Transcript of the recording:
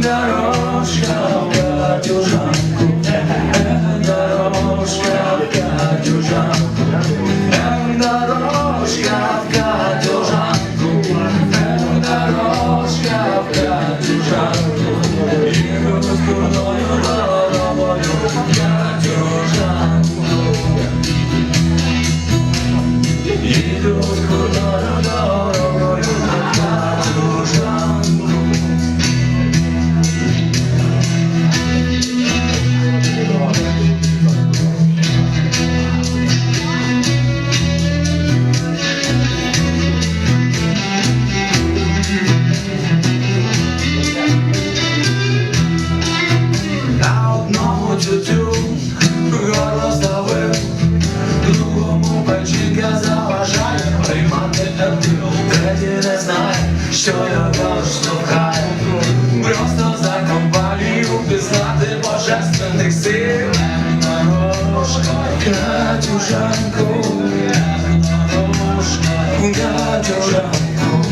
дорожка в катюжанку, ех, дорожка в катюжанку, ех, дорожка в катюжанку, ех, дорожка в катюжанку, їх розкурною дитину Теді не знає, що його штовхає Просто за компанію пізнати божественних сил. Нарожка, Катюжанку Нарожка, Катюжанку